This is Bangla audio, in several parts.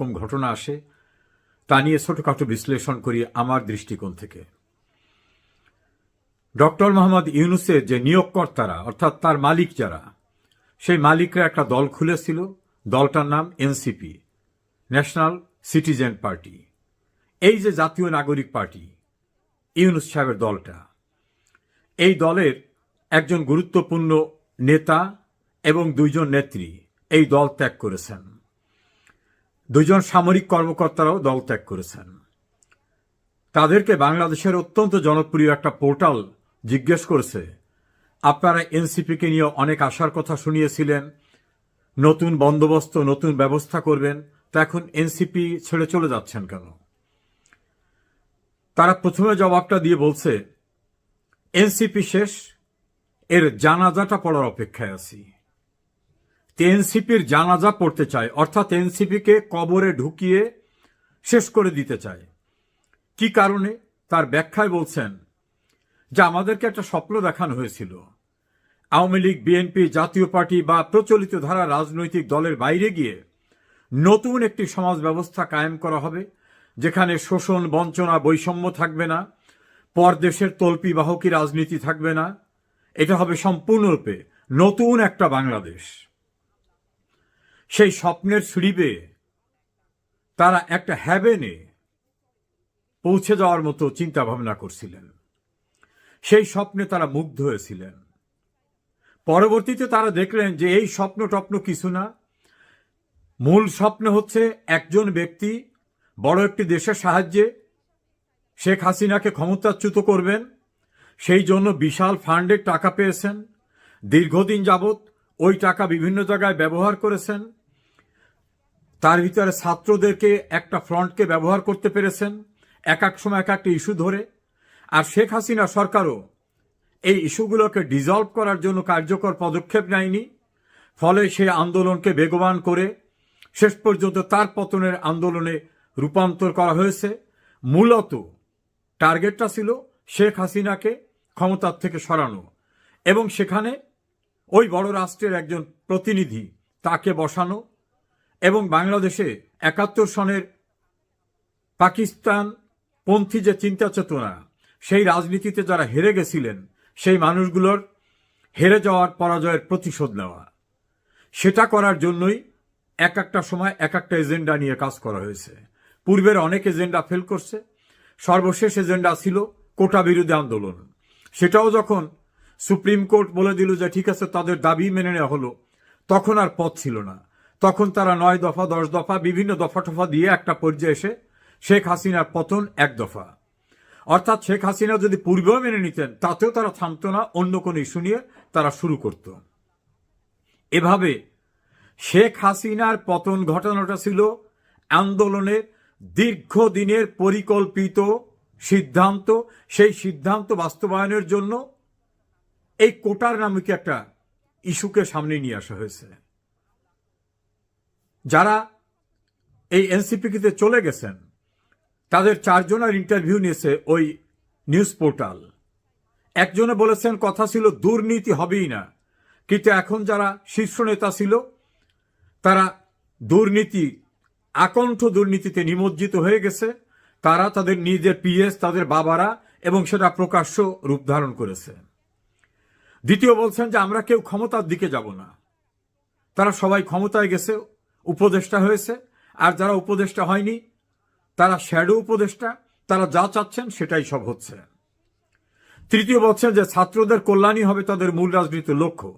কম ঘটনা আসে, তা নিয়ে ছোটখাটো বিশ্লেষণ করি আমার দৃষ্টিকোণ থেকে। ডক্টর মোহাম্মদ ইউনুসের যে নিয়োগকর্তারা, অর্থাৎ তার মালিক যারা, সেই মালিকরা একটা দল খুলেছিল, দলটার নাম এনসিপি, ন্যাশনাল সিটিজেন পার্টি। এই যে জাতীয় নাগরিক পার্টি, ইউনুস সাহেবের দলটা, এই দলের একজন গুরুত্বপূর্ণ নেতা এবং দুইজন নেত্রী এই দল ত্যাগ করেছেন। দুজন সামরিক কর্মকর্তারাও দল ত্যাগ করেছেন। তাদেরকে বাংলাদেশের অত্যন্ত জনপ্রিয় একটা পোর্টাল জিজ্ঞেস করেছে, আপনারা এনসিপিকে নিয়ে অনেক আশার কথা শুনিয়েছিলেন, নতুন বন্দোবস্ত, নতুন ব্যবস্থা করবেন, তা এখন এনসিপি ছেড়ে চলে যাচ্ছেন কেন? তারা প্রথমে জবাবটা দিয়ে বলছে, এনসিপি শেষ, এর জানাজাটা পড়ার অপেক্ষায় আছি। এনসিপির জানাজা পড়তে চায়, অর্থাৎ এনসিপিকে কবরে ঢুকিয়ে শেষ করে দিতে চায়। কি কারণে? তার ব্যাখ্যায় বলছেন যে, আমাদেরকে একটা স্বপ্ন দেখানো হয়েছিল। আওয়ামী লীগ, বিএনপি, জাতীয় পার্টি বা প্রচলিত ধারা রাজনৈতিক দলের বাইরে গিয়ে নতুন একটি সমাজ ব্যবস্থা কায়েম করা হবে, যেখানে শোষণ, বঞ্চনা, বৈষম্য থাকবে না, পরদেশের তল্পি বাহকী রাজনীতি থাকবে না। এটা হবে সম্পূর্ণরূপে নতুন একটা বাংলাদেশ। সেই স্বপ্নের সিঁড়িবে তারা একটা হ্যাভেনে পৌঁছে যাওয়ার মতো চিন্তা ভাবনা করছিলেন। সেই স্বপ্নে তারা মুগ্ধ হয়েছিলেন। পরবর্তীতে তারা দেখলেন যে এই স্বপ্ন টপ্ন কিছু না। মূল স্বপ্ন হচ্ছে একজন ব্যক্তি বড় একটি দেশের সাহায্যে শেখ হাসিনাকে ক্ষমতাচ্যুত করবেন। সেই জন্য বিশাল ফান্ডের টাকা পেয়েছেন। দীর্ঘদিন যাবৎ ওই টাকা বিভিন্ন জায়গায় ব্যবহার করেছেন। তার ভিতরে ছাত্রদেরকে একটা ফ্রন্টকে ব্যবহার করতে পেরেছেন, এক এক সময় এক একটা ইস্যু ধরে। আর শেখ হাসিনা সরকারও এই ইস্যুগুলোকে ডিজলভ করার জন্য কার্যকর পদক্ষেপ নেয়নি। ফলে সে আন্দোলনকে বেগবান করে শেষ পর্যন্ত তার পতনের আন্দোলনে রূপান্তর করা হয়েছে। মূলত টার্গেটটা ছিল শেখ হাসিনাকে ক্ষমতার থেকে সরানো। এবং সেখানে ওই বড় রাষ্ট্রের একজন প্রতিনিধি তাকে বসানো এবং বাংলাদেশে একাত্তর সনের পাকিস্তান পন্থী যে চিন্তা চেতনা, সেই রাজনীতিতে যারা হেরে গেছিলেন, সেই মানুষগুলোর হেরে যাওয়ার পরাজয়ের প্রতিশোধ নেওয়া। সেটা করার জন্যই এক একটা সময় এক একটা এজেন্ডা নিয়ে কাজ করা হয়েছে। পূর্বের অনেক এজেন্ডা ফেল করছে। সর্বশেষ এজেন্ডা ছিল কোটা বিরোধী আন্দোলন। সেটাও যখন সুপ্রিম কোর্ট বলে দিল যে, ঠিক আছে, তাদের দাবি মেনে নেওয়া হলো, তখন আর পথ ছিল না। তখন তারা নয় দফা, দশ দফা, বিভিন্ন দফা টফা দিয়ে একটা পর্যায়ে এসে শেখ হাসিনার পতন এক দফা। অর্থাৎ শেখ হাসিনা যদি পূর্বেও মেনে নিতেন, তাতেও তারা থামতো না, অন্য কোনো ইস্যু নিয়ে তারা শুরু করত। এভাবে শেখ হাসিনার পতন ঘটানোটা ছিল আন্দোলনের দীর্ঘদিনের পরিকল্পিত সিদ্ধান্ত। সেই সিদ্ধান্ত বাস্তবায়নের জন্য এই কোটার নামক একটা ইস্যুকে সামনে নিয়ে আসা হয়েছে। যারা এই এনসিপিতে চলে গেছেন, তাদের চারজনের ইন্টারভিউ নিয়েছে ওই নিউজ পোর্টাল একজনে বলেছেন, কথা ছিল, দুর্নীতি হবেই না। কিন্তু এখন যারা শীর্ষ নেতা ছিল, তারা দুর্নীতি, আকণ্ঠ দুর্নীতিতে নিমজ্জিত হয়ে গেছে। তারা তাদের নিজের পিএস, তাদের বাবারা এবং সেটা প্রকাশ্য রূপ ধারণ করেছে। দ্বিতীয় বলছেন যে, আমরা কেউ ক্ষমতার দিকে যাব না। তারা সবাই ক্ষমতায় গেছে উপদেষ্টা হয়েছে, আর যারা উপদেষ্টা হয়নি, তারা শ্যাডো উপদেষ্টা, তারা যা চাচ্ছেন সেটাই সব হচ্ছে। তৃতীয় বলছেন যে ছাত্রদের কল্যাণই হবে তাদের মূল রাজনীতির লক্ষ্য।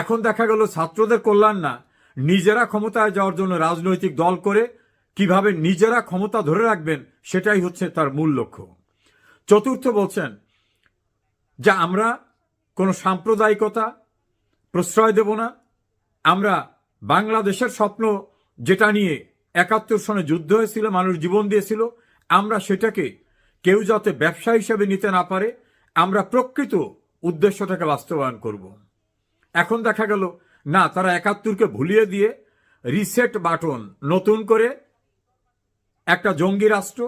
এখন দেখা গেল ছাত্রদের কল্যাণ না, নিজেরা ক্ষমতায় যাওয়ার জন্য রাজনৈতিক দল করে কীভাবে নিজেরা ক্ষমতা ধরে রাখবেন সেটাই হচ্ছে তার মূল লক্ষ্য। চতুর্থ বলছেন যে আমরা কোনো সাম্প্রদায়িকতা, প্রশ্রয় দেব না, আমরা বাংলাদেশের স্বপ্ন যেটা নিয়ে একাত্তর সনে যুদ্ধ হয়েছিল, মানুষ জীবন দিয়েছিল, আমরা সেটাকে কেউ যাতে ব্যবসা হিসেবে নিতে না পারে, আমরা প্রকৃত উদ্দেশ্যটাকে বাস্তবায়ন করব। এখন দেখা গেল, না, তারা একাত্তরকে ভুলিয়ে দিয়ে রিসেট বাটন নতুন করে একটা জঙ্গি রাষ্ট্র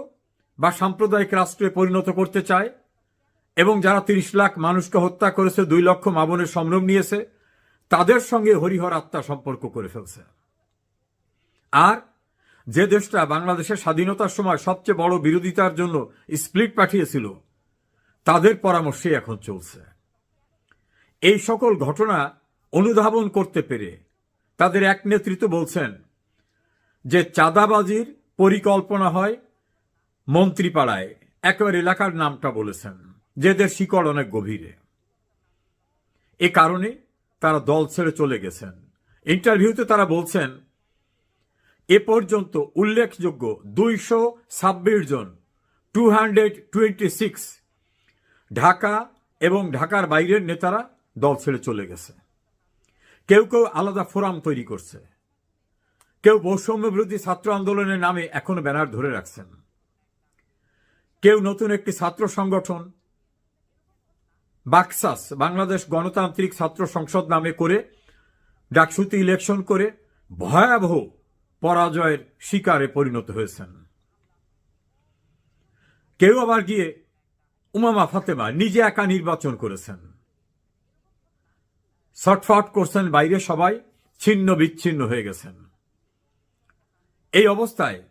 বা সাম্প্রদায়িক রাষ্ট্রে পরিণত করতে চায় এবং যারা তিরিশ লাখ মানুষকে হত্যা করেছে, দুই লক্ষ মাবনের সম্ভ্রম নিয়েছে তাদের সঙ্গে হরিহর আত্মা সম্পর্ক করে ফেলছে। আর যে দেশটা বাংলাদেশের স্বাধীনতার সময় সবচেয়ে বড় বিরোধিতার জন্য স্প্লিট পাঠিয়েছিল, তাদের পরামর্শে এখন চলছে। এই সকল ঘটনা অনুধাবন করতে পেরে তাদের এক নেতৃত্ব বলছেন যে চাঁদাবাজির পরিকল্পনা হয় মন্ত্রীপাড়ায়, একেবারে এলাকার নামটা বলেছেন যেদের শিকড় অনেক গভীরে। এ কারণে তারা দল ছেড়ে চলে গেছেন। ইন্টারভিউতে তারা বলছেন, এ পর্যন্ত উল্লেখযোগ্য দুইশো ছাব্বিশ জন, two hundred twenty six Dhaka এবং ঢাকার বাইরের নেতারা দল ছেড়ে চলে গেছে। কেউ কেউ আলাদা ফোরাম তৈরি করছে। কেউ বৈষম্য বিরোধী ছাত্র আন্দোলনের নামে এখনও ব্যানার ধরে রাখছেন। কেউ নতুন একটি ছাত্র সংগঠন বাকসাস, বাংলাদেশ গণতান্ত্রিক ছাত্র সংসদ নামে করে, ডাকসুতি ইলেকশন করে ভয়াবহ পরাজয়ের শিকারে পরিণত হয়েছেন। কেউ আবার গিয়ে উমামা ফাতেমা নিজে একা নির্বাচন করেছেন। ছটফট করছেন বাইরে সবাই, ছিন্ন বিচ্ছিন্ন হয়ে গেছেন। এই অবস্থায়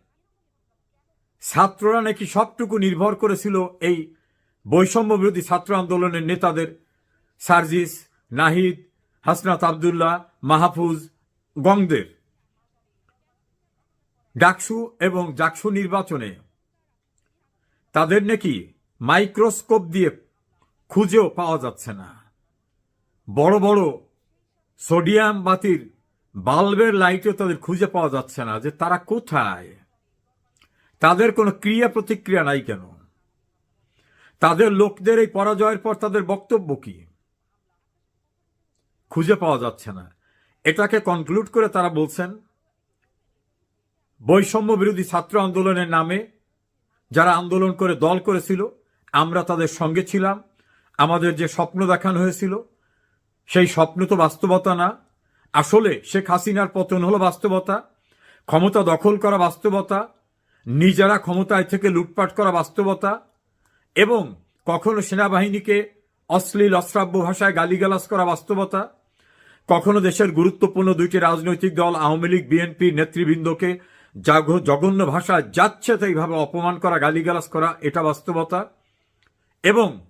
ছাত্ররা নাকি সবটুকু নির্ভর করেছিল এই বৈষম্য বিরোধী ছাত্র আন্দোলনের নেতাদের সার্জিস, নাহিদ, হাসনাত আবদুল্লাহ, মাহফুজ, গংদের। ডাকসু এবং জাকসু নির্বাচনে তাদের নাকি মাইক্রোস্কোপ দিয়ে খুঁজেও পাওয়া যাচ্ছে না। বড় বড় সোডিয়াম বাতির বাল্বের লাইটেও তাদের খুঁজে পাওয়া যাচ্ছে না যে তারা কোথায়। তাদের কোনো ক্রিয়া প্রতিক্রিয়া নাই কেন? তাদের লোকদের এই পরাজয়ের পর তাদের বক্তব্য কি? খুঁজে পাওয়া যাচ্ছে না। এটাকে কনক্লুড করে তারা বলছেন, বৈষম্য বিরোধী ছাত্র আন্দোলনের নামে যারা আন্দোলন করে দল করেছিল, আমরা তাদের সঙ্গে ছিলাম। আমাদের যে স্বপ্ন দেখানো হয়েছিল, সেই স্বপ্ন তো বাস্তবতা না। আসলে শেখ হাসিনার পতন হলো বাস্তবতা, ক্ষমতা দখল করা বাস্তবতা, নিজেরা ক্ষমতায় থেকে লুটপাট করা বাস্তবতা এবং কখনো সেনাবাহিনীকে অশ্লীল, অশ্রাব্য ভাষায় গালিগালাজ করা বাস্তবতা, কখনো দেশের গুরুত্বপূর্ণ দুইটি রাজনৈতিক দল, আওয়ামী লীগ, বিএনপি নেতৃবৃন্দকে জঘন্য ভাষায় যাচ্ছে এইভাবে অপমান করা, গালিগালাজ করা, এটা বাস্তবতা। এবং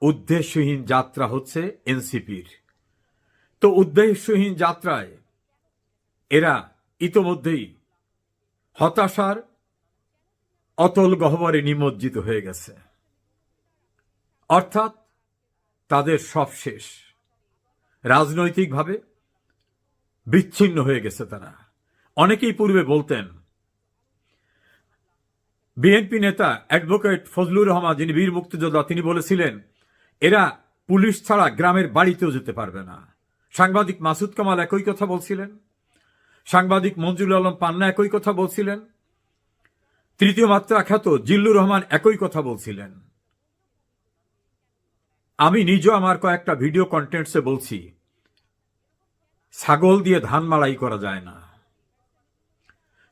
উদ্দেশ্যহীন যাত্রা হচ্ছে এনসিপির। তো উদ্দেশ্যহীন যাত্রায় এরা ইতোমধ্যেই হতাশার অতল গহ্বরে নিমজ্জিত হয়ে গেছে। অর্থাৎ তাদের সব শেষ। রাজনৈতিকভাবে বিচ্ছিন্ন হয়ে গেছে তারা। অনেকেই পূর্বে বলতেন, বিএনপি নেতা অ্যাডভোকেট ফজলুর রহমান, যিনি বীর মুক্তিযোদ্ধা, তিনি বলেছিলেন, এরা পুলিশ ছাড়া গ্রামের বাড়িতেও যেতে পারবে না। সাংবাদিক মাসুদ কামাল একই কথা বলছিলেন। সাংবাদিক মঞ্জুর আলম পান্না একই কথা বলছিলেন। তৃতীয় মাত্রা খ্যাত জিল্লুর রহমান একই কথা বলছিলেন। আমি নিজেও আমার কয়েকটা ভিডিও কন্টেন্টসে বলছি। ছাগল দিয়ে ধান মাড়াই করা যায় না।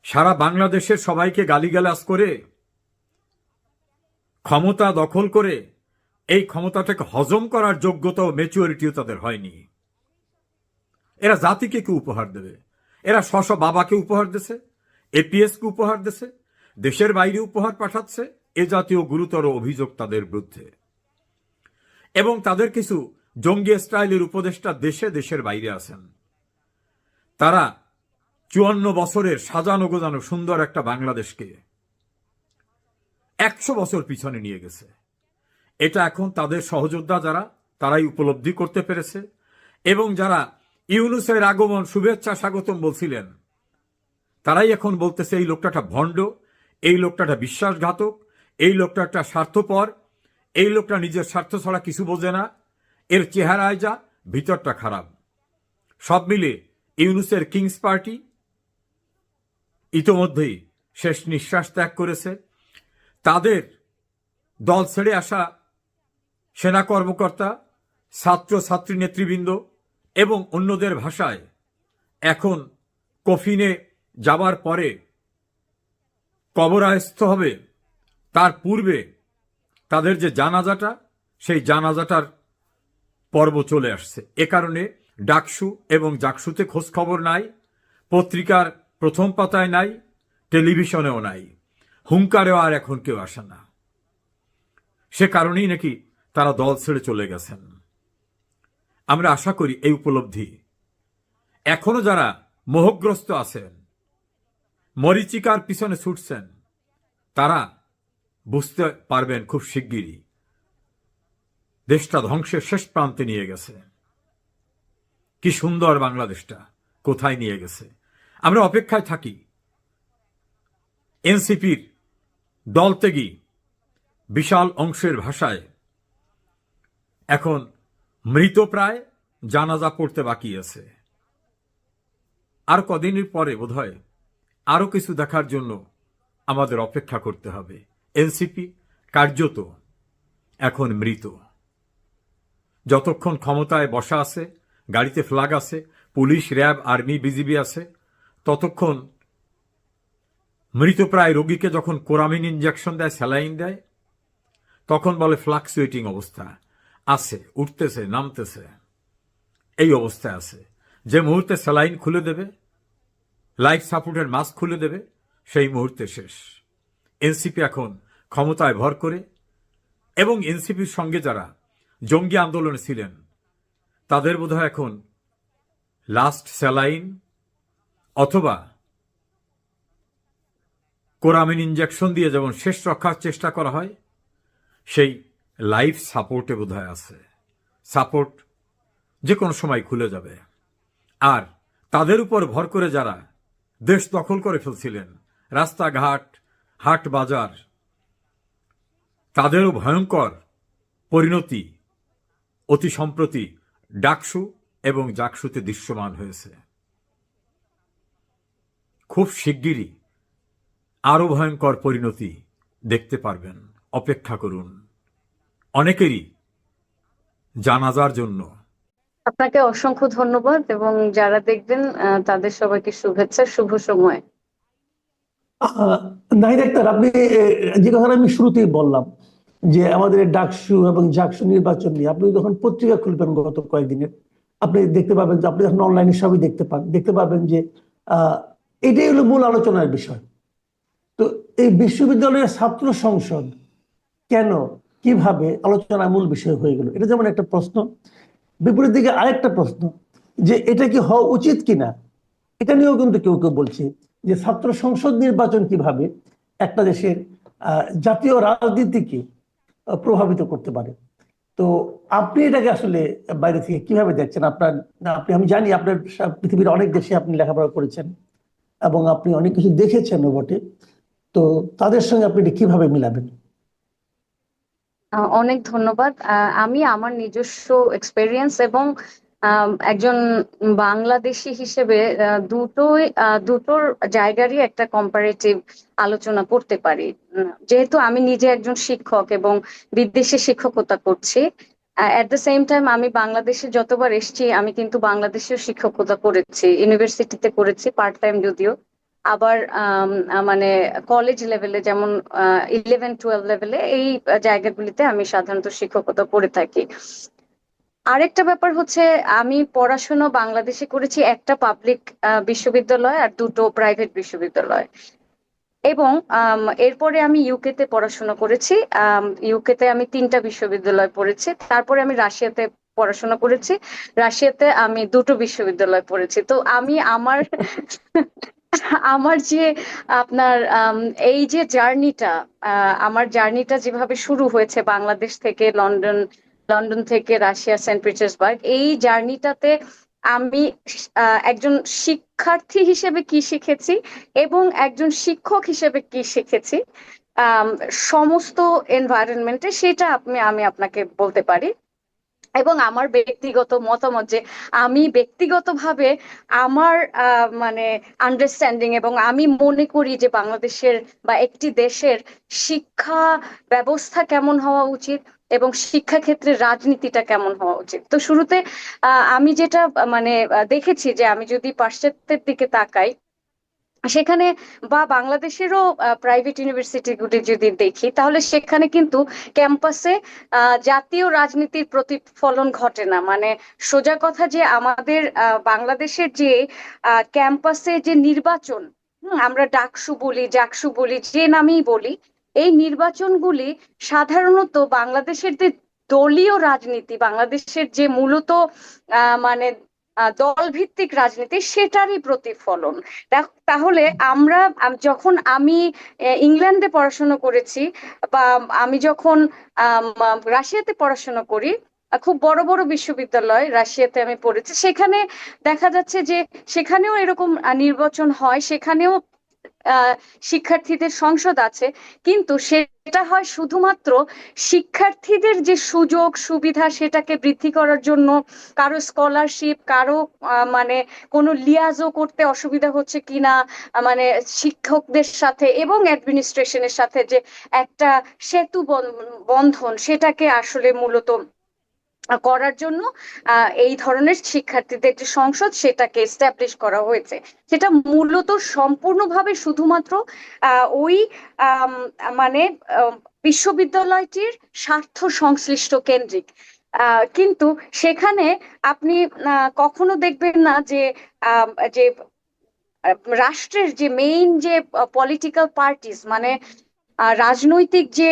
সারা বাংলাদেশের সবাইকে গালিগালাজ করে, ক্ষমতা দখল করে, এই ক্ষমতাটাকে হজম করার যোগ্যতা ও ম্যাচুরিটিও তাদের হয়নি। এরা জাতিকে কি উপহার দেবে? এরা স্ব বাবাকে উপহার দেছে? এপিএসকে উপহার দেছে? দেশের বাইরে উপহার পাঠাচ্ছে, এ জাতীয় গুরুতর অভিযোগ তাদের বিরুদ্ধে। এবং তাদের কিছু জঙ্গি স্টাইলের উপদেষ্টা দেশে দেশের বাইরে আছেন। তারা চুয়ান্ন বছরের সাজানো গোজানো সুন্দর একটা বাংলাদেশকে একশো বছর পিছনে নিয়ে গেছে। এটা এখন তাদের সহযোদ্ধা যারা, তারাই উপলব্ধি করতে পেরেছে। এবং যারা ইউনুসের আগমন শুভেচ্ছা স্বাগতম বলছিলেন, তারাই এখন বলতেছে, এই লোকটাটা ভণ্ড এই লোকটাটা বিশ্বাসঘাতক, এই লোকটাটা স্বার্থপর, এই লোকটা নিজের স্বার্থ ছাড়া কিছু বোঝে না। এর চেহারায় যা, ভিতরটা খারাপ। সব মিলে ইউনুসের কিংস পার্টি ইতোমধ্যেই শেষ নিঃশ্বাস ত্যাগ করেছে। তাদের দল ছেড়ে আসা সেনা কর্মকর্তা, ছাত্র, ছাত্রী, নেতৃবৃন্দ এবং অন্যদের ভাষায় এখন কফিনে যাবার পরে কবরায়স্থ হবে, তার পূর্বে তাদের যে জানাজাটা, সেই জানাজাটার পর্ব চলে আসছে। এ কারণে ডাকসু এবং জাকসুতে খোঁজ খবর নাই, পত্রিকার প্রথম পাতায় নাই, টেলিভিশনেও নাই, হুঙ্কারেও আর এখন কেউ আসে না। সে কারণেই নাকি তারা দল ছেড়ে চলে গেছেন। আমরা আশা করি এই উপলব্ধি। এখনও যারা মোহগ্রস্ত আছেন মরিচিকার পিছনে ছুটছেন। তারা বুঝতে পারবেন খুব শিগগিরই। দেশটা ধ্বংসের শেষ প্রান্তে নিয়ে গেছে। কি সুন্দর বাংলাদেশটা কোথায় নিয়ে গেছে। আমরা অপেক্ষায় থাকি। এনসিপির দল দলত্যাগী বিশাল অংশের ভাষায়। এখন মৃত প্রায় জানাজা পড়তে বাকি আছে। আর কদিনের পরে বোধহয় আরও কিছু দেখার জন্য আমাদের অপেক্ষা করতে হবে। এনসিপি কার্যত এখন মৃত। যতক্ষণ ক্ষমতায় বসা আছে, গাড়িতে ফ্ল্যাগ আছে, পুলিশ, র্যাব, আর্মি, বিজিবি আছে, ততক্ষণ মৃতপ্রায় রোগীকে যখন কোরামিন ইঞ্জেকশন দেয়, স্যালাইন দেয়, তখন বলে ফ্লাকচুয়েটিং অবস্থা। আছে, উঠতেছে, নামতেছে, এই অবস্থায় আছে। যে মুহূর্তে স্যালাইন খুলে দেবে লাইফ সাপোর্টের মাস্ক খুলে দেবে। সেই মুহূর্তে শেষ। এনসিপি এখন ক্ষমতায় ভর করে এবং এনসিপির সঙ্গে যারা জঙ্গি আন্দোলনে ছিলেন, তাদের বোধহয় এখন লাস্ট স্যালাইন অথবা কোরামিন ইঞ্জেকশন দিয়ে যেমন শেষ রক্ষার চেষ্টা করা হয়, সেই লাইফ সাপোর্টে বোধহয় আছে। সাপোর্ট যে কোনো সময় খুলে যাবে। আর তাদের উপর ভর করে যারা দেশ দখল করে ফেলছিলেন। রাস্তাঘাট, হাট বাজার, তাদেরও ভয়ঙ্কর পরিণতি, অতি সম্প্রতি ডাকসু এবং জাকসুতে দৃশ্যমান হয়েছে। খুব শিগগিরই আরও ভয়ঙ্কর পরিণতি দেখতে পারবেন। অপেক্ষা করুন। অনেকেরই জানাজার জন্য আপনাকে অসংখ্য ধন্যবাদ এবং যারা দেখবেন তাদের সবাইকে শুভেচ্ছা, শুভ সময়। নাহিদ আক্তার, আপনি যে কথাটা আমি শুরুতেই বললাম, যে আমাদের ডাকসু এবং জাকসু নির্বাচন নিয়ে, আপনি যখন পত্রিকা খুলবেন গত কয়েকদিনের আপনি দেখতে পাবেন যে আপনি যখন অনলাইনে সবই দেখতে পান, দেখতে পাবেন যে এটাই হলো মূল আলোচনার বিষয়। তো এই বিশ্ববিদ্যালয়ের ছাত্র সংসদ কেন, কীভাবে, আলোচনার মূল বিষয় হয়ে গেল, এটা যেমন একটা প্রশ্ন বিপরীত দিকে আরেকটা প্রশ্ন, যে এটা কি হওয়া উচিত কিনা? এটা নিয়েও কিন্তু কেউ কেউ বলছে যে ছাত্র সংসদ নির্বাচন কীভাবে একটা দেশের জাতীয় রাজনীতিকে প্রভাবিত করতে পারে। তো আপনি এটাকে আসলে বাইরে থেকে কীভাবে দেখছেন? আপনার, আপনি, আমি জানি আপনার পৃথিবীর অনেক দেশে আপনি লেখাপড়া করেছেন এবং আপনি অনেক কিছু দেখেছেন বটে তো তাদের সঙ্গে আপনি এটা কীভাবে মিলাবেন? অনেক ধন্যবাদ। আমি আমার নিজস্ব এক্সপেরিয়েন্স এবং একজন বাংলাদেশি হিসেবে দুটোই দুটোর জায়গারই একটা কম্পারেটিভ আলোচনা করতে পারি। যেহেতু আমি নিজে একজন শিক্ষক এবং বিদেশে শিক্ষকতা করছি অ্যাট দ্য সেম টাইম আমি বাংলাদেশে যতবার এসেছি, আমি কিন্তু বাংলাদেশেও শিক্ষকতা করেছি ইউনিভার্সিটিতে করেছি পার্ট টাইম যদিও। আবার মানে কলেজ লেভেলে যেমন ইলেভেন টুয়েলভ লেভেলে এই জায়গাগুলিতে আমি সাধারণত শিক্ষকতা করে থাকি। আরেকটা ব্যাপার হচ্ছে, আমি পড়াশোনা বাংলাদেশে করেছি একটা পাবলিক বিশ্ববিদ্যালয় আর দুটো প্রাইভেট বিশ্ববিদ্যালয়। এবং এরপরে আমি ইউকেতে পড়াশোনা করেছি। ইউকেতে আমি তিনটা বিশ্ববিদ্যালয় পড়েছি। তারপরে আমি রাশিয়াতে পড়াশোনা করেছি। রাশিয়াতে আমি দুটো বিশ্ববিদ্যালয় পড়েছি। তো আমি আমার আমার যে আপনার এই যে জার্নিটা আমার জার্নিটা যেভাবে শুরু হয়েছে বাংলাদেশ থেকে লন্ডন লন্ডন থেকে রাশিয়া, সেন্ট পিটার্সবার্গ, এই জার্নিটাতে আমি একজন শিক্ষার্থী হিসেবে কি শিখেছি এবং একজন শিক্ষক হিসেবে কি শিখেছি সমস্ত এনভায়রনমেন্টে সেটা আপনি, আমি আপনাকে বলতে পারি। এবং আমার ব্যক্তিগত মতামত যে আমি ব্যক্তিগতভাবে আমার মানে আন্ডারস্ট্যান্ডিং এবং আমি মনে করি যে বাংলাদেশের বা একটি দেশের শিক্ষা ব্যবস্থা কেমন হওয়া উচিত এবং শিক্ষাক্ষেত্রে রাজনীতিটা কেমন হওয়া উচিত। তো শুরুতে আমি যেটা মানে দেখেছি যে আমি যদি পাশ্চাত্যের দিকে তাকাই সেখানে বা বাংলাদেশেরও প্রাইভেট ইউনিভার্সিটিগুলি যদি দেখি, তাহলে সেখানে কিন্তু ক্যাম্পাসে জাতীয় রাজনীতির প্রতিফলন ঘটে না। মানে সোজা কথা যে আমাদের বাংলাদেশের যে ক্যাম্পাসে যে নির্বাচন আমরা ডাকসু বলি, জাকসু বলি, যে নামেই বলি, এই নির্বাচনগুলি সাধারণত বাংলাদেশের যে দলীয় রাজনীতি, বাংলাদেশের যে মূলত মানে দলভিত্তিক রাজনীতি সেটারই প্রতিফলন। তাহলে আমরা যখন আমি ইংল্যান্ডে পড়াশোনা করেছি বা আমি যখন রাশিয়াতে পড়াশোনা করি খুব বড় বড় বিশ্ববিদ্যালয় রাশিয়াতে আমি পড়েছি, সেখানে দেখা যাচ্ছে যে সেখানেও এরকম নির্বাচন হয়, সেখানেও শিক্ষার্থীদের সংসদ আছে, কিন্তু সেটা হয় শুধুমাত্র শিক্ষার্থীদের যে সুযোগ, সুবিধা সেটাকে বৃদ্ধি করার জন্য। কারও স্কলারশিপ কারও মানে কোনো লিয়াজও করতে অসুবিধা হচ্ছে কিনা মানে শিক্ষকদের সাথে এবং অ্যাডমিনিস্ট্রেশনের সাথে যে একটা সেতু বন- বন্ধন, সেটাকে আসলে মূলত করার জন্য এই ধরনের শিক্ষার্থীদের যে সংসদ সেটাকে এস্টাবলিশ করা হয়েছে। সেটা মূলত সম্পূর্ণভাবে শুধুমাত্র ওই মানে বিশ্ববিদ্যালয়টির স্বার্থ সংশ্লিষ্ট কেন্দ্রিক। কিন্তু সেখানে আপনি কখনো দেখবেন না যে যে রাষ্ট্রের যে মেইন যে পলিটিক্যাল পার্টিস মানে রাজনৈতিক যে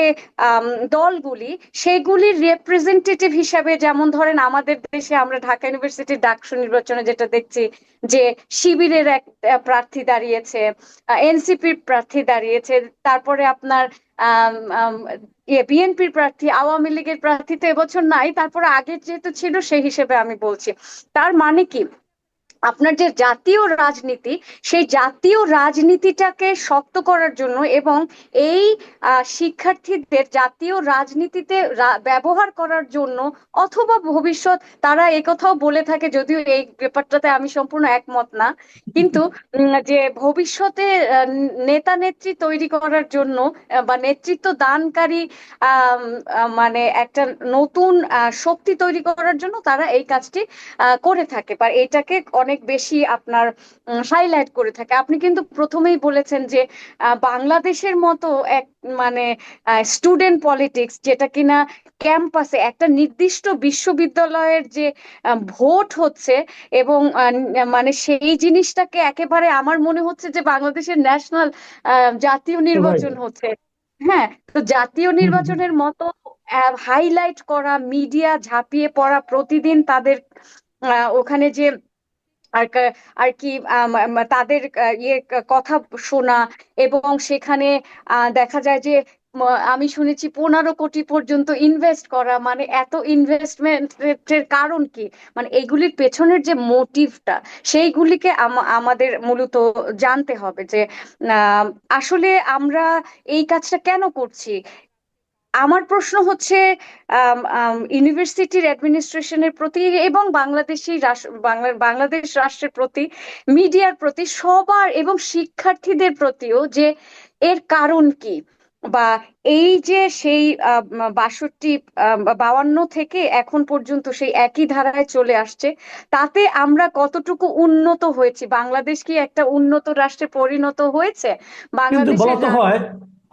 দলগুলি, সেগুলির রিপ্রেজেন্টেটিভ হিসাবে যেমন ধরেন আমাদের দেশে আমরা ঢাকা ইউনিভার্সিটির ডাকসু নির্বাচনে যেটা দেখছি যে শিবিরের এক প্রার্থী দাঁড়িয়েছে এনসিপির প্রার্থী দাঁড়িয়েছে, তারপরে আপনার ইয়ে বিএনপির প্রার্থী, আওয়ামী লীগের প্রার্থী তো এবছর নাই, তারপরে আগে যেহেতু ছিল সেই হিসেবে আমি বলছি। তার মানে কি? আপনার যে জাতীয় রাজনীতি, সেই জাতীয় রাজনীতিটাকে শক্ত করার জন্য এবং এই শিক্ষার্থীদের জাতীয় রাজনীতিতে ব্যবহার করার জন্য অথবা ভবিষ্যৎ তারা একথাও বলে থাকে, যদিও এই ব্যাপারটাতে আমি সম্পূর্ণ একমত না। কিন্তু যে ভবিষ্যতে নেতা নেত্রী তৈরি করার জন্য বা নেতৃত্ব দানকারী মানে একটা নতুন শক্তি তৈরি করার জন্য তারা এই কাজটি করে থাকে। বা এটাকে অনেক বেশি আপনার হাইলাইট করে থাকে। আপনি কিন্তু প্রথমেই বলেছেন যে বাংলাদেশের মতো এক মানে স্টুডেন্ট পলিটিক্স যেটা কিনা ক্যাম্পাসে একটা নির্দিষ্ট বিশ্ববিদ্যালয়ের যে ভোট হচ্ছে এবং মানে সেই জিনিসটাকে একেবারে আমার মনে হচ্ছে যে বাংলাদেশের ন্যাশনাল জাতীয় নির্বাচন হচ্ছে। হ্যাঁ তো জাতীয় নির্বাচনের মতো হাইলাইট করা মিডিয়া ঝাঁপিয়ে পড়া প্রতিদিন তাদের ওখানে যে আর আর কি তাদের ইয়ে কথা শোনা এবং সেখানে দেখা যায় যে আমি শুনেছি পনেরো কোটি পর্যন্ত ইনভেস্ট করা মানে এত ইনভেস্টমেন্টের কারণ কি? মানে এগুলির পেছনের যে মোটিভটা সেইগুলিকে আম- আমাদের মূলত জানতে হবে যে আসলে আমরা এই কাজটা কেন করছি? আমার প্রশ্ন হচ্ছে ইউনিভার্সিটির অ্যাডমিনিস্ট্রেশনের প্রতি এবং বাংলাদেশি বাংলাদেশ রাষ্ট্রের প্রতি মিডিয়ার প্রতি সবার এবং শিক্ষার্থীদের প্রতিও যে এর কারণ কি? বা এই যে সেই বাষট্টি বাউান্ন থেকে এখন পর্যন্ত সেই একই ধারায় চলে আসছে তাতে আমরা কতটুকু উন্নত হয়েছি? বাংলাদেশ কি একটা উন্নত রাষ্ট্রে পরিণত হয়েছে? বাংলাদেশ বাংলাদেশের বলা তো হয়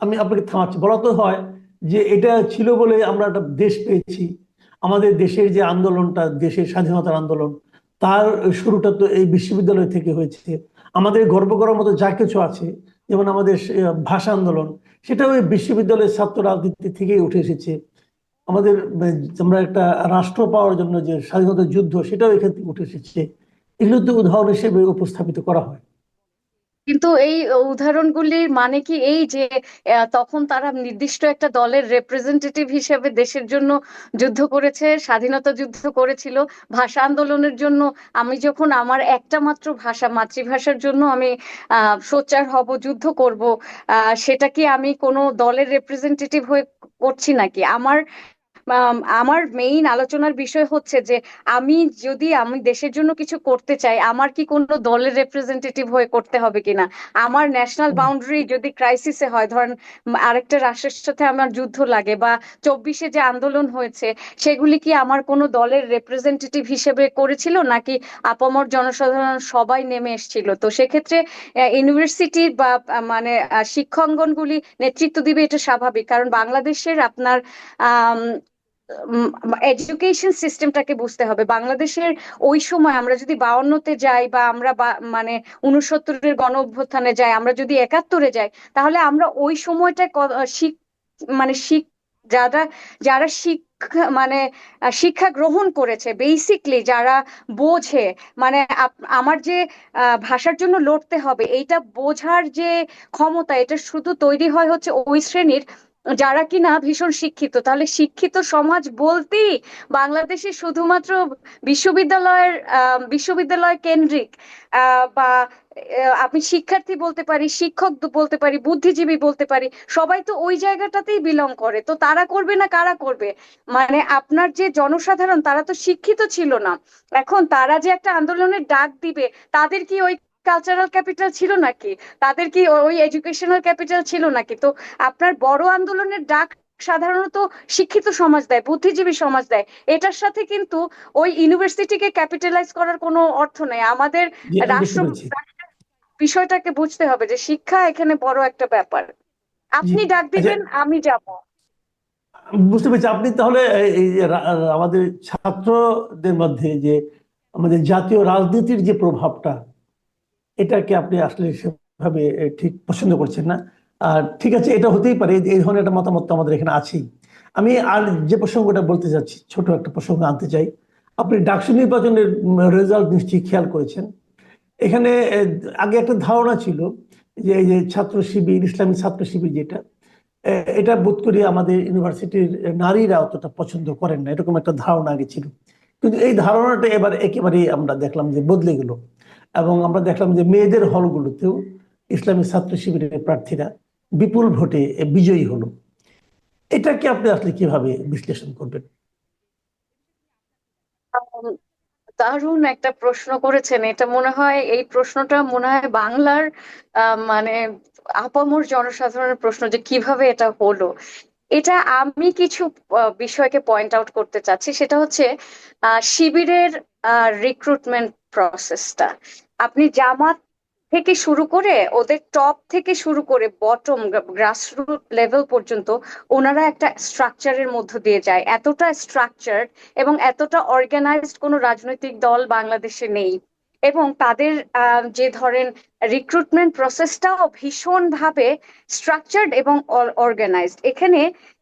আমি আপনাকে থামাচ্ছি বলা তো হয় যে এটা ছিল বলে আমরা একটা দেশ পেয়েছি। আমাদের দেশের যে আন্দোলনটা দেশের স্বাধীনতার আন্দোলন তার শুরুটা তো এই বিশ্ববিদ্যালয় থেকে হয়েছে। আমাদের গর্ব করার মতো যা কিছু আছে যেমন আমাদের ভাষা আন্দোলন সেটাও এই বিশ্ববিদ্যালয়ের ছাত্র রাজনীতি থেকেই উঠে এসেছে। আমাদের আহ, আমরা একটা রাষ্ট্র পাওয়ার জন্য যে স্বাধীনতা যুদ্ধ সেটাও এখান থেকে উঠে এসেছে। এগুলো তো উদাহরণ হিসেবে উপস্থাপিত করা হয়। কিন্তু এই উদাহরণগুলির মানে কি এই যে তখন তারা নির্দিষ্ট একটা দলের রিপ্রেজেন্টেটিভ হিসেবে দেশের জন্য যুদ্ধ করেছে স্বাধীনতা যুদ্ধ করেছিল ভাষা আন্দোলনের জন্য। আমি যখন আমার একটা মাত্র ভাষা মাতৃভাষার জন্য আমি আহ সোচ্চার হব যুদ্ধ করব আহ সেটা কি আমি কোনো দলের রিপ্রেজেন্টেটিভ হয়ে করছি নাকি? আমার আম, আমার মেইন আলোচনার বিষয় হচ্ছে যে আমি যদি আমি দেশের জন্য কিছু করতে চাই আমার কি কোনো দলের রিপ্রেজেন্টেটিভ হয়ে করতে হবে কিনা? আমার ন্যাশনাল বাউন্ডারি যদি ক্রাইসিসে হয় ধরেন আরেকটা রাষ্ট্রের সাথে আমার যুদ্ধ লাগে বা চব্বিশে যে আন্দোলন হয়েছে সেগুলি কি আমার কোনো দলের রিপ্রেজেন্টেটিভ হিসেবে করেছিল নাকি আপামর জনসাধারণ সবাই নেমে এসেছিল? তো সেক্ষেত্রে ইউনিভার্সিটি বা মানে আহ, শিক্ষাঙ্গনগুলি নেতৃত্ব দিবে এটা স্বাভাবিক। কারণ বাংলাদেশের আপনার আম, এডুকেশন সিস্টেমটাকে বুঝতে হবে। বাংলাদেশের ওই সময় আমরা যদি বাউন্নতে যাই বা আমরা মানে উনসত্তরের গণ অভ্যুত্থানে যাই, আমরা যদি একাত্তরে যাই, তাহলে আমরা ওই সময়টা শিখ মানে শিখ যারা যারা শিক্ষা মানে শিক্ষা গ্রহণ করেছে বেসিকলি যারা বোঝে মানে আমার যে ভাষার জন্য লড়তে হবে, এইটা বোঝার যে ক্ষমতা, এটা শুধু তৈরি হয় হচ্ছে ওই শ্রেণির যারা কিনা ভীষণ শিক্ষিত, তাহলে শিক্ষিত সমাজ বলতেই বাংলাদেশে শুধুমাত্র বিশ্ববিদ্যালয়ের বিশ্ববিদ্যালয় কেন্দ্রিক বা আমি শিক্ষার্থী বলতে পারি, শিক্ষক বলতে পারি, বুদ্ধিজীবী বলতে পারি, সবাই তো ওই জায়গাটাতেই বিলং করে। তো তারা করবে না কারা করবে? মানে আপনার যে জনসাধারণ, তারা তো শিক্ষিত ছিল না। এখন তারা যে একটা আন্দোলনের ডাক দিবে, তাদের কি ওই কালচারাল ক্যাপিটাল ছিল নাকি? তাদের কি ওই এডুকেশনাল ক্যাপিটাল ছিল নাকি? তো আপনার বড় আন্দোলনের ডাক সাধারণত শিক্ষিত সমাজ দেয় বুদ্ধিজীবী সমাজ দেয়। এটার সাথে কিন্তু ওই ইউনিভার্সিটিকে ক্যাপিটালাইজ করার কোনো অর্থ নেই। আমাদের রাষ্ট্র বিষয়টাকে বুঝতে হবে যে শিক্ষা এখানে বড় একটা ব্যাপার। আপনি ডাক আচ্ছা, দিবেন আমি যাব। বুঝতে পেরেছি। আপনি তাহলে এই যে আমাদের ছাত্রদের মধ্যে যে আমাদের জাতীয় রাজনীতির যে প্রভাবটা এটাকে আপনি আসলে সেভাবে ঠিক পছন্দ করছেন না। আর ঠিক আছে, এটা হতেই পারে, এই- ধরনের একটা মতামত তো আমাদের এখানে আছেই। আমি আর যে প্রসঙ্গটা বলতে যাচ্ছি, ছোট একটা প্রসঙ্গ আনতে চাই। আপনি ডাকসু নির্বাচনের রেজাল্ট নিশ্চয়ই খেয়াল করেছেন। এখানে আগে একটা ধারণা ছিল যে, এই যে ছাত্র শিবির, ইসলামী ছাত্র শিবির যেটা এটা বোধ করি আমাদের ইউনিভার্সিটির নারীরা অতটা পছন্দ করেন না, এরকম একটা ধারণা আগে ছিল। কিন্তু এই ধারণাটা এবার একেবারেই আমরা দেখলাম যে বদলে গেল। এবং আমরা দেখলাম যে মেয়েদের হলগুলোতেও ইসলামী ছাত্র শিবিরের প্রার্থীরা বিপুল ভোটে বিজয়ী হলো। এটাকে আপনি আসলে কীভাবে বিশ্লেষণ করবেন? দারুণ একটা প্রশ্ন করেছেন। এটা মনে হয়, এই প্রশ্নটা মনে হয় বাংলার মানে আপামর জনসাধারণের প্রশ্ন যে কীভাবে এটা হলো। এটা আমি কিছু বিষয়কে পয়েন্ট আউট করতে চাচ্ছি। সেটা হচ্ছে শিবিরের রিক্রুটমেন্ট প্রসেসটা আপনি জামাত থেকে শুরু করে, ওদের টপ থেকে শুরু করে বটম গ্রাসরুট লেভেল পর্যন্ত ওনারা একটা স্ট্রাকচারের মধ্য দিয়ে যায়। এতটা স্ট্রাকচার এবং এতটা অর্গানাইজড কোনো রাজনৈতিক দল বাংলাদেশে নেই। এবং তাদের যে ধরেন রিক্রুটমেন্ট প্রসেসটাও ভীষণভাবে স্ট্রাকচার্ড এবং অর্গানাইজড এখানে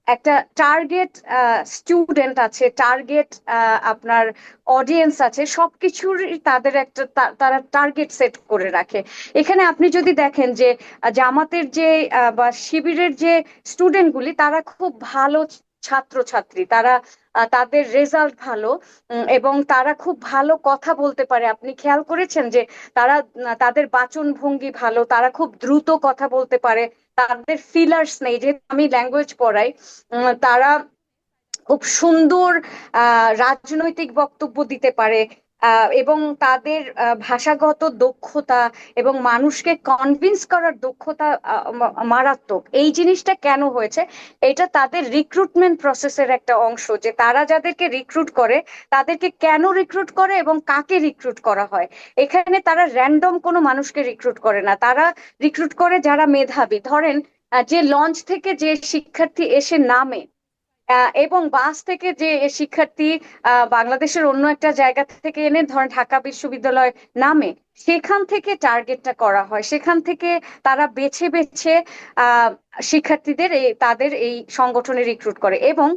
একটা টার্গেট স্টুডেন্ট আছে টার্গেট আপনার অডিয়েন্স আছে সবকিছুর তাদের একটা তারা টার্গেট সেট করে রাখে। এখানে আপনি যদি দেখেন যে, জামাতের যে বা শিবিরের যে স্টুডেন্টগুলি তারা খুব ভালো ছাত্রছাত্রী। তারা তাদের রেজাল্ট ভালো এবং তারা খুব ভালো কথা বলতে পারে। আপনি খেয়াল করেছেন যে তারা তাদের বাচন ভঙ্গি ভালো, তারা খুব দ্রুত কথা বলতে পারে, তাদের ফিলার্স নেই। যেহেতু আমি ল্যাঙ্গুয়েজ পড়াই তারা খুব সুন্দর রাজনৈতিক বক্তব্য দিতে পারে এবং তাদের ভাষাগত দক্ষতা এবং মানুষকে কনভিন্স করার দক্ষতা মারাত্মক। এই জিনিসটা কেন হয়েছে? এটা তাদের রিক্রুটমেন্ট প্রসেসের একটা অংশ যে তারা যাদেরকে রিক্রুট করে, তাদেরকে কেন রিক্রুট করে এবং কাকে রিক্রুট করা হয়? এখানে তারা র্যান্ডম কোনো মানুষকে রিক্রুট করে না। তারা রিক্রুট করে যারা মেধাবী। ধরেন যে লঞ্চ থেকে যে শিক্ষার্থী এসে নামে এবং বাস থেকে যে শিক্ষার্থী বাংলাদেশের অন্য একটা জায়গা থেকে এনে ধরেন ঢাকা বিশ্ববিদ্যালয় নামে, সেখান থেকে টার্গেটটা করা হয়। সেখান থেকে তারা বেছে বেছে শিক্ষার্থীদের এই, তাদের এই সংগঠনে রিক্রুট করে এবং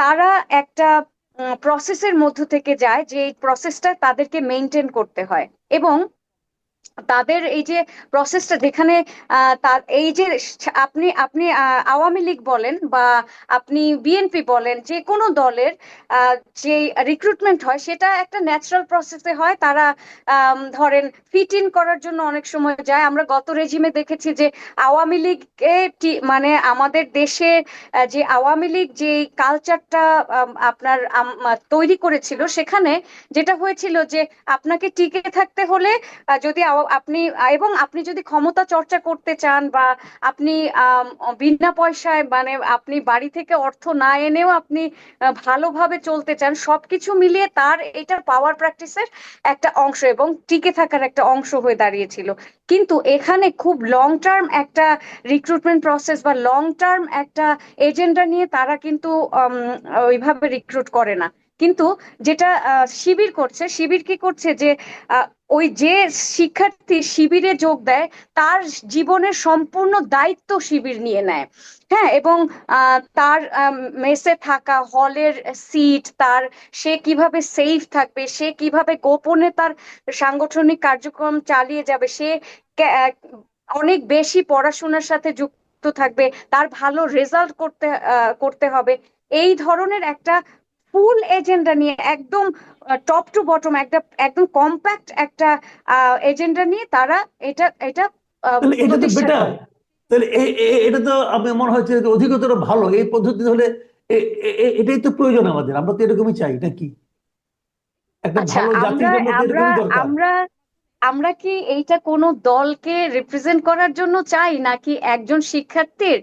তারা একটা প্রসেসের মধ্য থেকে যায় যে এই প্রসেসটা তাদেরকে মেনটেন করতে হয়। এবং তাদের এই যে প্রসেসটা যেখানে তার এই যে আপনি আপনি আওয়ামী লীগ বলেন বা আপনি বিএনপি বলেন, যে কোনো দলের যে রিক্রুটমেন্ট হয় সেটা একটা ন্যাচারাল প্রসেসে হয়। তারা ধরেন ফিট ইন করার জন্য অনেক সময় যায়। আমরা গত রেজিমে দেখেছি যে আওয়ামী লীগকে মানে আমাদের দেশে যে আওয়ামী লীগ যে কালচারটা আপনার তৈরি করেছিল, সেখানে যেটা হয়েছিল যে আপনাকে টিকে থাকতে হলে যদি আপনি, এবং আপনি যদি ক্ষমতা চর্চা করতে চান বা আপনি বিনা পয়সায় মানে আপনি বাড়ি থেকে অর্থ না এনেও আপনি ভালোভাবে চলতে চান, সবকিছু মিলিয়ে তার এটা পাওয়ার প্র্যাকটিসের একটা অংশ এবং টিকে থাকার একটা অংশ হয়ে দাঁড়িয়েছিল। কিন্তু এখানে খুব লং টার্ম একটা রিক্রুটমেন্ট প্রসেস বা লং টার্ম একটা এজেন্ডা নিয়ে তারা কিন্তু ওইভাবে রিক্রুট করে না। কিন্তু যেটা শিবির করছে, শিবির কি করছে যে ওই যে শিক্ষার্থী শিবিরে যোগ দেয়, তার জীবনের সম্পূর্ণ দায়িত্ব শিবির নিয়ে নেয়। হ্যাঁ এবং তার মেসে থাকা, হলের সিট, তার, সে কীভাবে সেফ থাকবে, সে কীভাবে গোপনে তার সাংগঠনিক কার্যক্রম চালিয়ে যাবে, সে অনেক বেশি পড়াশোনার সাথে যুক্ত থাকবে, তার ভালো রেজাল্ট করতে করতে হবে। এই ধরনের একটা ফুল এজেন্ডা নিয়ে একদম টপ টু বটম একটা একদম কম্প্যাক্ট একটা এজেন্ডা নিয়ে তারা এটা এটা তাহলে এটা তো আমি মনে হচ্ছে অধিকতর ভালো। এই পদ্ধতি হলে এটাই তো প্রয়োজন আমাদের। আমরা তো এরকমই চাই নাকি? একটা আচ্ছা ভালো জাতির আমরা আমরা কি এইটা কোনো দলকে রিপ্রেজেন্ট করার জন্য চাই? নাকি একজন শিক্ষার্থীর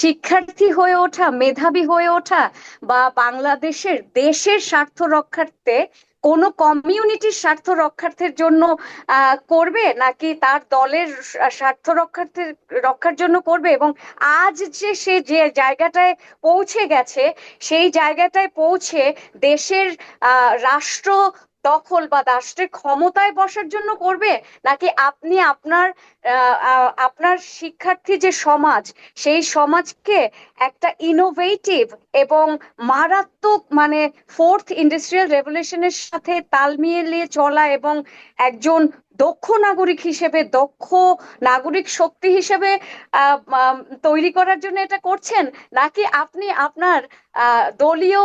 শিক্ষার্থী হয়ে ওঠা, মেধাবী হয়ে ওঠা বা বাংলাদেশের দেশের স্বার্থ রক্ষার্থে কোন কমিউনিটির স্বার্থ রক্ষার্থের জন্য করবে? নাকি তার দলের স্বার্থ রক্ষার্থে, রক্ষার জন্য করবে? এবং আজ যে সে যে জায়গাটায় পৌঁছে গেছে, সেই জায়গাটায় পৌঁছে দেশের রাষ্ট্র দখল বা রাষ্ট্রের ক্ষমতায় বসার জন্য করবে? নাকি আপনি আপনার আপনার শিক্ষার্থী যে সমাজ, সেই সমাজকে একটা ইনোভেটিভ এবং মারাত্মক মানে ফোর্থ ইন্ডাস্ট্রিয়াল রেভলিউশনের সাথে তাল মিলিয়ে চলা এবং একজন দক্ষ নাগরিক হিসেবে, দক্ষ নাগরিক শক্তি হিসেবে তৈরি করার জন্য এটা করছেন? নাকি আপনি আপনার দলীয়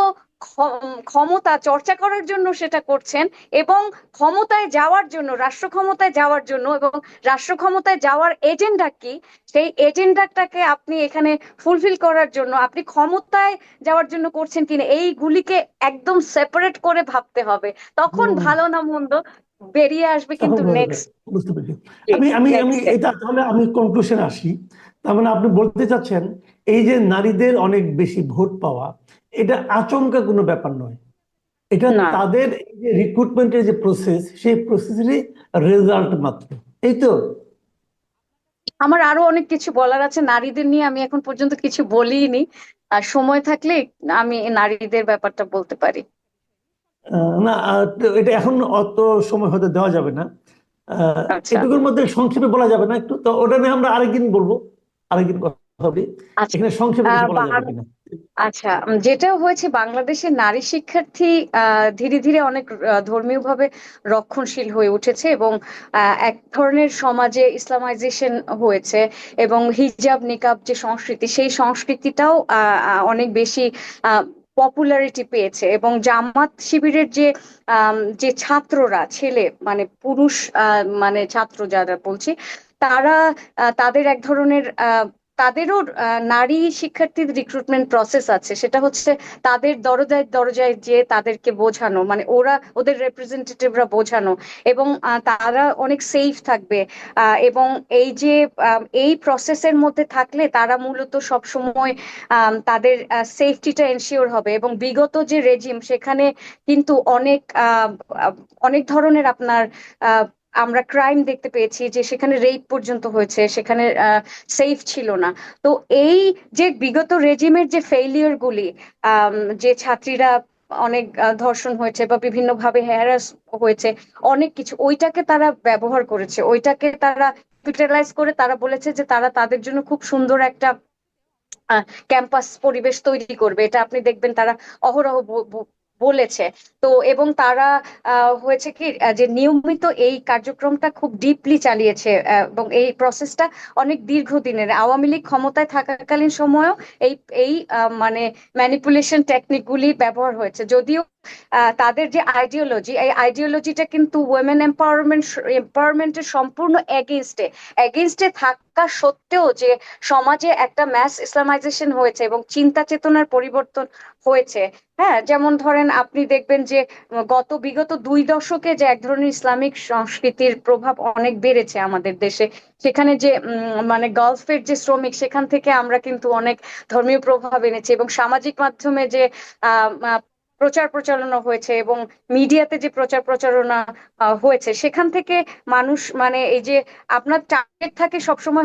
ক্ষমতা চর্চা করার জন্য সেটা করছেন এবং ক্ষমতায় যাওয়ার জন্য রাষ্ট্র ক্ষমতায় যাওয়ার জন্য এবং রাষ্ট্র ক্ষমতায় যাওয়ার এজেন্ডা কি? সেই এজেন্ডাটাকে আপনি এখানে ফুলফিল করার জন্য আপনি ক্ষমতায় যাওয়ার জন্য করছেন কিনা এইগুলিকে একদম সেপারেট করে ভাবতে হবে। তখন ভালো না মন্দ বেরিয়ে আসবে কিন্তু নেক্সট বুঝতে পেরেছি। আমি আমি আমি এটা তাহলে আমি কনক্লুশন আসি। তার মানে আপনি বলতে চাচ্ছেন এই যে নারীদের অনেক বেশি ভোট পাওয়া এটা আচমকা কোনো ব্যাপার নয়। এটা তাদের এই যে রিক্রুটমেন্টের যে প্রসেস সেই প্রসেসেরই রেজাল্ট মাত্র। এই তো? আমার আরও অনেক কিছু বলার আছে। নারীদের নিয়ে আমি এখন পর্যন্ত কিছু বলিনি। আর সময় থাকলে আমি নারীদের ব্যাপারটা বলতে পারি। না এটা এখন অত সময় হয়তো দেওয়া যাবে না। আচ্ছা। এটুকুর মধ্যে সংক্ষেপে বলা যাবে না একটু। তো ওটা নিয়ে আমরা আরেকদিন বলব আরেকদিন কথা বলি আচ্ছা। এখানে সংক্ষেপে বলা যাবে কিনা? আচ্ছা যেটা হয়েছে বাংলাদেশের নারী শিক্ষার্থী ধীরে ধীরে অনেক ধর্মীয়ভাবে রক্ষণশীল হয়ে উঠেছে এবং আহ, এক ধরনের সমাজে ইসলামাইজেশন হয়েছে এবং হিজাব নিকাব যে সংস্কৃতি সেই সংস্কৃতিটাও অনেক বেশি পপুলারিটি পেয়েছে এবং জামাত শিবিরের যে যে ছাত্ররা, ছেলে মানে পুরুষ মানে ছাত্র যারা বলছি, তারা তাদের এক ধরনের তাদেরও নারী শিক্ষার্থীর রিক্রুটমেন্ট প্রসেস আছে। সেটা হচ্ছে তাদের দরজায় দরজায় যে তাদেরকে বোঝানো মানে ওরা, ওদের রিপ্রেজেন্টেটিভরা বোঝানো এবং তারা অনেক সেফ থাকবে। এবং এই যে এই প্রসেসের মধ্যে থাকলে তারা মূলত সব সময় তাদের সেফটিটা এনশিওর হবে এবং বিগত যে রেজিম সেখানে কিন্তু অনেক অনেক ধরনের আপনার আমরা ক্রাইম দেখতে পেয়েছি যে সেখানে রেপ পর্যন্ত হয়েছে, সেখানে সেফ ছিল না। তো এই যে বিগত রেজিমের যে ফেইলিওর গুলি যে ছাত্রীরা অনেক ধর্ষণ হয়েছে বা বিভিন্ন ভাবে হ্যারাস হয়েছে, অনেক কিছু, ওইটাকে তারা ব্যবহার করেছে। ওইটাকে তারা ক্যাপিটালাইজ করে তারা বলেছে যে তারা তাদের জন্য খুব সুন্দর একটা ক্যাম্পাস পরিবেশ তৈরি করবে। এটা আপনি দেখবেন তারা অহরহ বলেছে। তো এবং তারা হয়েছে কি যে নিয়মিত এই কার্যক্রমটা খুব ডিপলি চালিয়েছে এবং এই প্রসেসটা অনেক দীর্ঘদিনের। আওয়ামী লীগ ক্ষমতায় থাকাকালীন সময়েও এই এই মানে ম্যানিপুলেশন টেকনিক গুলি ব্যবহার হয়েছে। যদিও তাদের যে আইডিওলজি এই আইডিওলজিটা কিন্তু ওয়েমেন এম্পাওয়ারমেন্ট এম্পাওয়ারমেন্টের সম্পূর্ণ এগেনস্টে এগেনস্টে থাকা সত্ত্বেও যে সমাজে একটা ম্যাস ইসলামাইজেশন হয়েছে এবং চিন্তা চেতনার পরিবর্তন হয়েছে। হ্যাঁ যেমন ধরেন আপনি দেখবেন যে গত বিগত দুই দশকে যে এক ধরনের ইসলামিক সংস্কৃতির প্রভাব অনেক বেড়েছে আমাদের দেশে। সেখানে যে মানে গালফের যে শ্রমিক, সেখান থেকে আমরা কিন্তু অনেক ধর্মীয় প্রভাব এনেছি এবং সামাজিক মাধ্যমে যে প্রচার প্রচারণা হয়েছে এবং মিডিয়াতে যে প্রচার প্রচারণা হয়েছে, সেখান থেকে মানুষ মানে এই যে আপনার টার্গেট থাকে সবসময়